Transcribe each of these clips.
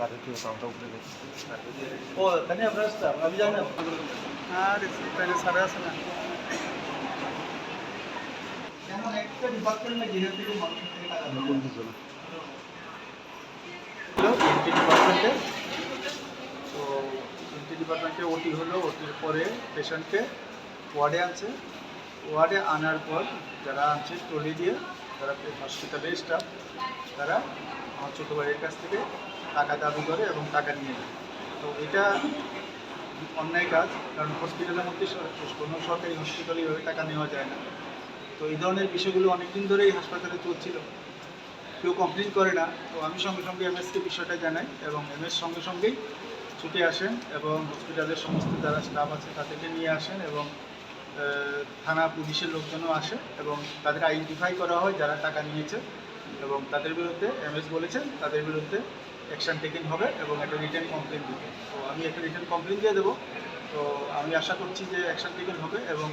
सारे थे काउंटर ऊपर गए ও এখানে আপনার স্টাফ আমি জানি না আর তাহলে সারা আছে না যেমন একটা ডিপার্টমেন্টে যেখান থেকে মানুষের থেকে টাকা নেওয়া হয়। এনটি ডিপার্টমেন্টে তো এনটি ডিপার্টমেন্টে ওটি হলো ওটির পরে পেশেন্টকে ওয়ার্ডে আনছে ওয়ার্ডে আনার পর যারা আনছে ট্রলি দিয়ে যারা হসপিটালের স্টাফ তারা আমার ছোটো ভাইয়ের কাছ থেকে টাকা দাবি করে এবং টাকা নিয়ে যায় তো এটা অন্যায় কাজ, কারণ হসপিটালের মধ্যে কোনো সরকারি হসপিটালে এইভাবে টাকা নেওয়া যায় না। তো এই ধরনের বিষয়গুলো অনেকদিন ধরেই হাসপাতালে চলছিল। কেউ কমপ্লেন করে না। তো আমি সঙ্গে সঙ্গে এমএসকে বিষয়টা জানাই এবং এমএস সঙ্গে সঙ্গেই ছুটে আসেন এবং হসপিটালের সমস্ত যারা স্টাফ আছে তাদেরকে নিয়ে আসেন এবং থানা পুলিশের লোকজনও আসে এবং তাদের আইডেন্টিফাই করা হয় যারা টাকা নিয়েছে। এবং তাদের বিরুদ্ধে এমএস বলেছেন, তাদের বিরুদ্ধে অ্যাকশন টেকেন হবে এবং একটা রিটার্ন কমপ্লেন দিবে। তো আমি একটা রিটার্ন কমপ্লেন দিয়ে দেবো। তো আমি আশা করছি যে অ্যাকশন টেকেন হবে এবং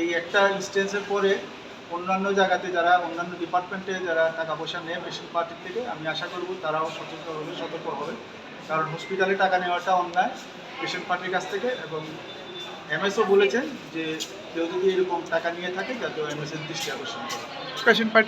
এই একটা ইনস্টেন্সের পরে অন্যান্য জায়গাতে যারা, অন্যান্য ডিপার্টমেন্টে যারা টাকা পয়সা নেয় পেশেন্ট পার্টির থেকে, আমি আশা করব তারাও সতর্ক হবে সতর্ক হবে। কারণ হসপিটালে টাকা নেওয়াটা অন্যায় পেশেন্ট পার্টির কাছ থেকে এবং এমএসও বলেছেন যে কেউ যদি এরকম টাকা নিয়ে থাকে যাতে এমএসের দৃষ্টি আকর্ষণ করে। Patient party